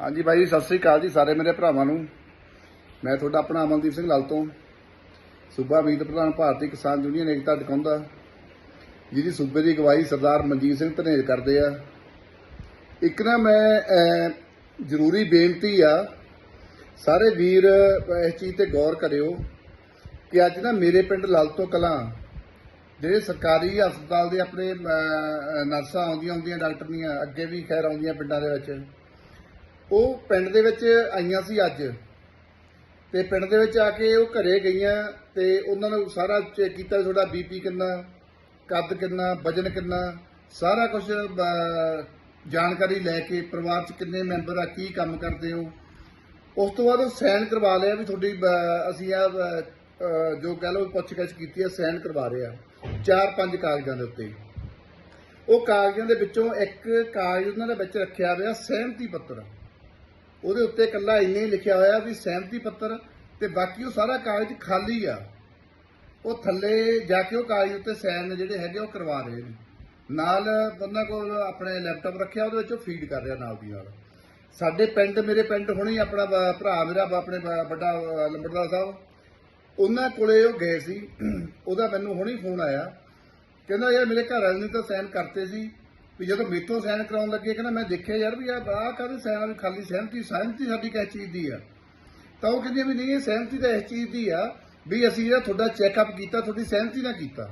ਹਾਂਜੀ ਬਾਈ ਜੀ, ਸਤਿ ਸ੍ਰੀ ਅਕਾਲ ਜੀ ਸਾਰੇ ਮੇਰੇ ਭਰਾਵਾਂ ਨੂੰ। ਮੈਂ ਤੁਹਾਡਾ ਆਪਣਾ ਅਮਨਦੀਪ ਸਿੰਘ ਲਾਲ ਤੋਂ। ਸੂਬਾ ਮੀਤ ਪ੍ਰਧਾਨ ਭਾਰਤੀ ਕਿਸਾਨ ਯੂਨੀਅਨ ਏਕਤਾ ਟਿਕਾਉਂਦਾ ਜਿਹਦੀ ਸੂਬੇ ਦੀ ਅਗਵਾਈ ਸਰਦਾਰ ਮਨਜੀਤ ਸਿੰਘ ਧਨੇਰ ਕਰਦੇ ਆ। ਇੱਕ ਨਾ ਮੈਂ ਜ਼ਰੂਰੀ ਬੇਨਤੀ ਆ ਸਾਰੇ ਵੀਰ ਇਸ ਚੀਜ਼ ਤੇ ਗੌਰ ਕਰਿਓ ਕਿ ਅੱਜ ਨਾ ਮੇਰੇ ਪਿੰਡ ਲਾਲਤੋ ਕਲਾਂ ਜਿਹੜੇ ਸਰਕਾਰੀ ਹਸਪਤਾਲ ਦੇ ਆਪਣੇ ਨਰਸਾਂ ਆਉਂਦੀਆਂ ਆਉਂਦੀਆਂ ਡਾਕਟਰਨੀਆਂ ਅੱਗੇ ਵੀ ਖੈਰ ਆਉਂਦੀਆਂ ਪਿੰਡਾਂ ਦੇ ਵਿੱਚ। ਉਹ ਪਿੰਡ ਦੇ ਵਿੱਚ ਆਈਆਂ ਸੀ ਅੱਜ। ਤੇ ਪਿੰਡ ਦੇ ਵਿੱਚ ਆ ਕੇ ਉਹ ਘਰੇ ਗਈਆਂ ਤੇ ਉਹਨਾਂ ਨੂੰ ਸਾਰਾ ਚੈੱਕ ਕੀਤਾ ਵੀ ਤੁਹਾਡਾ ਬੀਪੀ ਕਿੰਨਾ, ਕੱਦ ਕਿੰਨਾ, ਵਜਨ ਕਿੰਨਾ, ਸਾਰਾ ਕੁਝ ਜਾਣਕਾਰੀ ਲੈ ਕੇ ਪਰਿਵਾਰ 'ਚ ਕਿੰਨੇ ਮੈਂਬਰ ਆ, ਕੀ ਕੰਮ ਕਰਦੇ ਹੋ। ਉਸ ਤੋਂ ਬਾਅਦ ਉਹ ਸਾਈਨ ਕਰਵਾ ਲਿਆ ਵੀ ਤੁਹਾਡੀ ਅਸੀਂ ਆ ਜੋ ਕਹਿ ਲਓ ਪੁੱਛਗਿੱਛ ਕੀਤੀ ਹੈ ਸਾਈਨ ਕਰਵਾ ਰਹੇ ਆ, ਚਾਰ ਪੰਜ ਕਾਗਜ਼ਾਂ ਦੇ ਉੱਤੇ। ਉਹ ਕਾਗਜ਼ਾਂ ਦੇ ਵਿੱਚੋਂ ਇੱਕ ਕਾਗਜ਼ ਉਹਨਾਂ ਦੇ ਵਿੱਚ ਰੱਖਿਆ ਹੋਇਆ ਸਹਿਮਤੀ ਪੱਤਰ। ਉਹਦੇ ਉੱਤੇ ਇਕੱਲਾ ਇੰਨੇ ਹੀ ਲਿਖਿਆ ਹੋਇਆ ਵੀ ਸਹਿਮਤੀ ਪੱਤਰ ਤੇ ਬਾਕੀ ਉਹ ਸਾਰਾ ਕਾਗਜ਼ ਖਾਲੀ ਆ। ਉਹ ਥੱਲੇ ਜਾ ਕੇ ਉਹ ਕਾਗਜ਼ ਉੱਤੇ ਸਾਈਨ ਜਿਹੜੇ ਹੈਗੇ ਉਹ ਕਰਵਾ ਰਹੇ ਨੇ। ਨਾਲ ਉਹਨਾਂ ਕੋਲ ਆਪਣੇ ਲੈਪਟਾਪ ਰੱਖਿਆ, ਉਹਦੇ ਵਿੱਚ ਉਹ ਫੀਡ ਕਰ ਰਿਹਾ ਨਾਲ ਦੀ ਨਾਲ। ਸਾਡੇ ਪਿੰਡ, ਮੇਰੇ ਪਿੰਡ ਹੁਣੀ ਆਪਣਾ ਭਰਾ ਮੇਰਾ ਆਪਣੇ ਵੱਡਾ, ਲੰਬੜਦਾਰ ਸਾਹਿਬ, ਉਹਨਾਂ ਕੋਲੇ ਉਹ ਗਏ ਸੀ। ਉਹਦਾ ਮੈਨੂੰ ਹੁਣੇ ਫੋਨ ਆਇਆ। ਕਹਿੰਦਾ, ਯਾਰ ਮੇਰੇ ਘਰ ਵਾਲੇ ਨੇ ਤਾਂ ਸਾਈਨ ਕਰਤੇ ਸੀ। ਵੀ ਜਦੋਂ ਮੇਥੋਂ ਸਾਈਨ ਕਰਾਉਣ ਲੱਗੇ, ਕਹਿੰਦਾ ਮੈਂ ਦੇਖਿਆ ਯਾਰ ਵੀ ਆ ਆਹ ਕਾਹਦੇ ਸਾਈਨ ਆ ਵੀ ਖਾਲੀ ਸਹਿਮਤੀ ਸਹਿਮਤੀ ਸਾਡੀ ਕਿਸ ਚੀਜ਼ ਦੀ ਆ? ਤਾਂ ਉਹ ਕਹਿੰਦੀ ਵੀ ਨਹੀਂ, ਇਹ ਸਹਿਮਤੀ ਤਾਂ ਇਸ ਚੀਜ਼ ਦੀ ਆ ਵੀ ਅਸੀਂ ਜਿਹੜਾ ਤੁਹਾਡਾ ਚੈੱਕਅਪ ਕੀਤਾ, ਤੁਹਾਡੀ ਸਹਿਮਤੀ ਨਾਲ ਕੀਤਾ।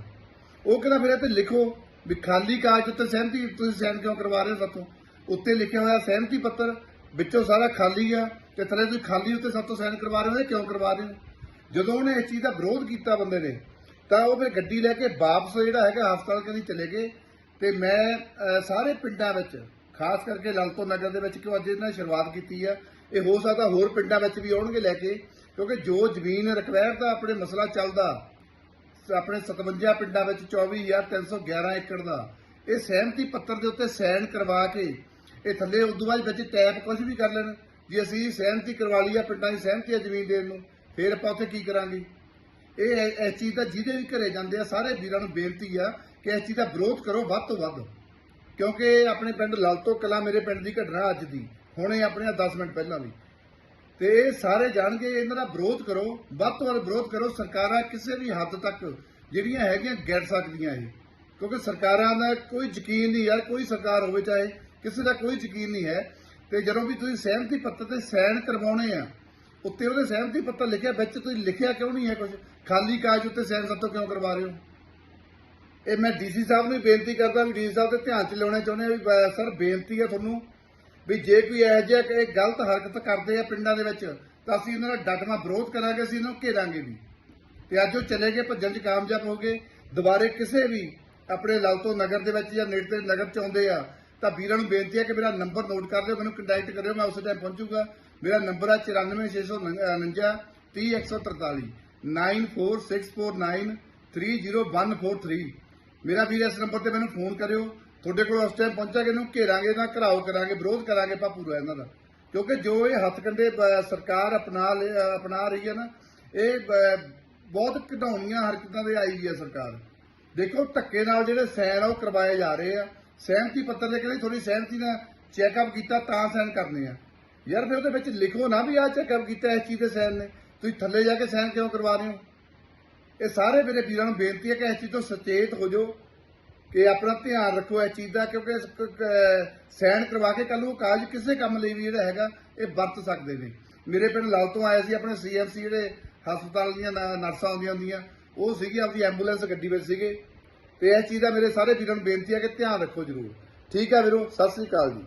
ਉਹ ਕਹਿੰਦਾ ਫਿਰ ਇਹ ਤੇ ਲਿਖੋ ਵੀ ਖਾਲੀ ਕਾਗਜ਼ ਉੱਤੇ ਸਹਿਮਤੀ ਤੁਸੀਂ ਸਾਈਨ ਕਿਉਂ ਕਰਵਾ ਰਹੇ ਹੋ ਸਾਤੋਂ? ਉੱਤੇ ਲਿਖਿਆ ਹੋਇਆ ਸਹਿਮਤੀ ਪੱਤਰ, ਵਿੱਚੋਂ ਸਾਰਾ ਖਾਲੀ ਆ ਤੇ ਥੱਲੇ ਤੁਸੀਂ ਖਾਲੀ ਉੱਤੇ ਸਾਤੋਂ ਸਾਈਨ ਕਰਵਾ ਰਹੇ ਹੋ ਕਿਉਂ ਕਰਵਾ ਰਹੇ ਹੋ? ਜਦੋਂ ਉਹਨੇ ਇਸ ਚੀਜ਼ ਦਾ ਵਿਰੋਧ ਕੀਤਾ ਬੰਦੇ ਨੇ, ਤਾਂ ਉਹ ਫਿਰ ਗੱਡੀ ਲੈ ਕੇ ਵਾਪਸ ਜਿਹੜਾ ਹੈਗਾ ਹਸਪਤਾਲ ਕਦੀ ਚਲੇ ਗਏ। ਤੇ ਮੈਂ ਸਾਰੇ ਪਿੰਡਾਂ ਵਿੱਚ, ਖਾਸ ਕਰਕੇ ਲਲਤੋ ਨਗਰ ਦੇ ਵਿੱਚ, ਕਿਉਂ ਅੱਜ ਇਹਨਾਂ ਸ਼ੁਰੂਆਤ ਕੀਤੀ ਆ, ਇਹ ਹੋ ਸਕਦਾ ਹੋਰ ਪਿੰਡਾਂ ਵਿੱਚ ਵੀ ਆਉਣਗੇ ਲੈ ਕੇ, ਕਿਉਂਕਿ ਜੋ ਜ਼ਮੀਨ ਰਿਕਵਾਇਰ ਦਾ ਆਪਣੇ ਮਸਲਾ ਚੱਲਦਾ ਆਪਣੇ 57 ਪਿੰਡਾਂ ਵਿੱਚ 24311 ਏਕੜ ਦਾ, ਇਹ ਸਹਿਮਤੀ ਪੱਤਰ ਦੇ ਉੱਤੇ ਸਾਈਨ ਕਰਵਾ ਕੇ, ਇਹ ਥੱਲੇ ਉਦੋਂ ਬਾਅਦ ਵਿੱਚ ਟੈਪ ਕੁਝ ਵੀ ਕਰ ਲੈਣ, ਜੇ ਅਸੀਂ ਸਹਿਮਤੀ ਕਰਵਾ ਲਈ ਆ, ਪਿੰਡਾਂ ਦੀ ਸਹਿਮਤੀ ਆ ਜ਼ਮੀਨ ਦੇਣ ਨੂੰ, ਫਿਰ ਆਪਾਂ ਉੱਥੇ ਕੀ ਕਰਾਂਗੇ? ਇਹ ਇਸ ਚੀਜ਼ ਦਾ ਜਿਹਦੇ ਵੀ ਘਰੇ ਜਾਂਦੇ ਆ, ਸਾਰੇ ਵੀਰਾਂ ਨੂੰ ਬੇਨਤੀ ਆ ਕਿ ਇਸ ਚੀਜ਼ ਦਾ ਵਿਰੋਧ ਕਰੋ ਵੱਧ ਤੋਂ ਵੱਧ। ਕਿਉਂਕਿ ਆਪਣੇ ਪਿੰਡ ਲਲਤੋ ਕਲਾ ਮੇਰੇ ਪਿੰਡ ਦੀ ਘਟਨਾ ਅੱਜ ਦੀ, ਹੁਣੇ ਆਪਣੇ 10 ਮਿੰਟ ਪਹਿਲਾਂ ਵੀ। ਤੇ ਇਹ ਸਾਰੇ ਜਾਣਗੇ, ਇਹਨਾਂ ਦਾ ਵਿਰੋਧ ਕਰੋ, ਵੱਧ ਤੋਂ ਵੱਧ ਵਿਰੋਧ ਕਰੋ, ਸਰਕਾਰਾਂ ਕਿਸੇ ਵੀ ਹੱਦ ਤੱਕ ਜਿਹੜੀਆਂ ਹੈਗੀਆਂ ਗਿਰ ਸਕਦੀਆਂ ਇਹ। ਕਿਉਂਕਿ ਸਰਕਾਰਾਂ ਦਾ ਕੋਈ ਯਕੀਨ ਨਹੀਂ ਯਾਰ ਕੋਈ ਸਰਕਾਰ ਹੋਵੇ ਚਾਹੇ, ਕਿਸੇ ਦਾ ਕੋਈ ਯਕੀਨ ਨਹੀਂ ਹੈ। ਤੇ ਜਦੋਂ ਵੀ ਤੁਸੀਂ ਸਹਿਮਤੀ ਪੱਤਰ ਤੇ ਸਾਈਨ ਕਰਵਾਉਣੇ ਆ ਉੱਤੇ ਉਹਦੇ ਸਹਿਮਤੀ ਪੱਤਰ ਲਿਖਿਆ, ਵਿੱਚ ਤੁਸੀਂ ਲਿਖਿਆ ਕਿਉਂ ਨਹੀਂ ਹੈ ਕੁਝ ਖਾਲੀ ਕਾਗਜ਼ ਉੱਤੇ ਸਾਈਨ ਸਭ ਕਿਉਂ ਕਰਵਾ ਰਹੇ ਹੋ? ਇਹ ਮੈਂ ਡੀਸੀ ਸਾਹਿਬ ਨੂੰ ਵੀ ਬੇਨਤੀ ਕਰਦਾ ਵੀ ਡੀਸੀ ਸਾਹਿਬ ਦੇ ਧਿਆਨ 'ਚ ਲਿਆਉਣਾ ਚਾਹੁੰਦੇ ਆ ਵੀ ਸਰ, ਬੇਨਤੀ ਹੈ ਤੁਹਾਨੂੰ ਵੀ ਜੇ ਕੋਈ ਇਹੋ ਜਿਹਾ ਕਿ ਗਲਤ ਹਰਕਤ ਕਰਦੇ ਆ ਪਿੰਡਾਂ ਦੇ ਵਿੱਚ, ਤਾਂ ਅਸੀਂ ਉਹਨਾਂ ਦਾ ਡਟਵਾ ਵਿਰੋਧ ਕਰਾਂਗੇ, ਅਸੀਂ ਇਹਨਾਂ ਨੂੰ ਘੇਰਾਂਗੇ ਵੀ। ਤੇ ਅੱਜ ਉਹ ਚਲੇ ਗਏ, ਭੱਜਣ 'ਚ ਕਾਮਯਾਬ ਹੋ ਗਏ। ਦੁਬਾਰੇ ਕਿਸੇ ਵੀ ਆਪਣੇ ਲਲਤੋ ਨਗਰ ਦੇ ਵਿੱਚ ਜਾਂ ਨੇੜੇ ਨਗਰ 'ਚ ਆਉਂਦੇ ਆ ਤਾਂ ਵੀਰਾਂ ਨੂੰ ਬੇਨਤੀ ਹੈ ਕਿ ਮੇਰਾ ਨੰਬਰ ਨੋਟ ਕਰ ਲਿਓ, ਮੈਨੂੰ ਕੰਟੈਕਟ ਕਰਿਓ, ਮੈਂ ਉਸੇ ਟਾਈਮ ਪਹੁੰਚੂਗਾ। ਮੇਰਾ ਨੰਬਰ ਹੈ 94649 30143 9464930143 ਮੇਰਾ ਵੀਰ ਇਸ ਨੰਬਰ ਤੇ ਮੈਨੂੰ ਫੋਨ ਕਰਿਓ। ਤੁਹਾਡੇ ਕੋਲ ਉਸ ਟਾਈਮ ਪਹੁੰਚਾਂਗੇ ਇਹਨੂੰ ਘੇਰਾਂਗੇ, ਨਾ ਘਰਾਓ ਕਰਾਂਗੇ, ਵਿਰੋਧ ਕਰਾਂਗੇ ਭਾਪੂਰਾ ਇਹਨਾਂ ਦਾ। ਕਿਉਂਕਿ ਜੋ ਇਹ ਹੱਥ ਕੰਡੇ ਸਰਕਾਰ ਅਪਣਾ ਲਿ- ਅਪਣਾ ਰਹੀ ਹੈ ਨਾ, ਇਹ ਬਹੁਤ ਘਟਾਉਣੀਆਂ ਹਰਕਤਾਂ ਦੇ ਆਈ ਹੈ ਸਰਕਾਰ। ਦੇਖੋ, ਧੱਕੇ ਨਾਲ ਜਿਹੜੇ ਸਾਈਨ ਆ ਉਹ ਕਰਵਾਏ ਜਾ ਰਹੇ ਆ। ਸਹਿਮਤੀ ਪੱਤਰ ਦੇ ਕਹਿੰਦੇ ਥੋੜੀ ਸਹਿਮਤੀ ਨਾਲ ਚੈੱਕਅਪ ਕੀਤਾ ਤਾਂ ਸਾਈਨ ਕਰਨੇ ਆ। ਯਾਰ ਫਿਰ ਉਹਦੇ ਵਿੱਚ ਲਿਖੋ ਨਾ ਵੀ ਆਹ ਚੈੱਕਅਪ ਕੀਤਾ, ਇਸ ਚੀਜ਼ ਦੇ ਸਾਈਨ ਨੇ। ਤੁਸੀਂ ਥੱਲੇ ਜਾ ਕੇ ਸਾਈਨ ਕਿਉਂ ਕਰਵਾ ਰਹੇ ਹੋ? ਇਹ ਸਾਰੇ ਮੇਰੇ ਵੀਰਾਂ ਨੂੰ ਬੇਨਤੀ ਹੈ ਕਿ ਇਸ ਚੀਜ਼ ਤੋਂ ਸੁਚੇਤ ਹੋ ਜਾਓ ਕਿ ਆਪਣਾ ਧਿਆਨ ਰੱਖੋ ਇਸ ਚੀਜ਼ ਦਾ, ਕਿਉਂਕਿ ਸਾਈਨ ਕਰਵਾ ਕੇ ਕੱਲ ਨੂੰ ਉਹ ਕਾਗਜ਼ ਕਿਸੇ ਕੰਮ ਲਈ ਵੀ ਜਿਹੜਾ ਹੈਗਾ, ਇਹ ਵਰਤ ਸਕਦੇ ਨੇ। ਮੇਰੇ ਪਿੰਡ ਲਾਲ ਤੋਂ ਆਏ ਸੀ, ਆਪਣੇ ਸੀਐਮਸੀ ਜਿਹੜੇ ਹਸਪਤਾਲ ਦੀਆਂ ਨਰਸਾਂ ਆਉਂਦੀਆਂ ਹੁੰਦੀਆਂ, ਉਹ ਸੀਗੀ ਆਪਣੀ ਐਂਬੂਲੈਂਸ ਗੱਡੀ ਵਿੱਚ ਸੀਗੇ। ਤੇ ਇਸ ਚੀਜ਼ ਦਾ ਮੇਰੇ ਸਾਰੇ ਵੀਰਾਂ ਨੂੰ ਬੇਨਤੀ ਹੈ ਕਿ ਧਿਆਨ ਰੱਖੋ ਜਰੂਰ। ਠੀਕ ਹੈ ਵੀਰੋ, ਸਤਿ ਸ੍ਰੀ ਅਕਾਲ ਜੀ।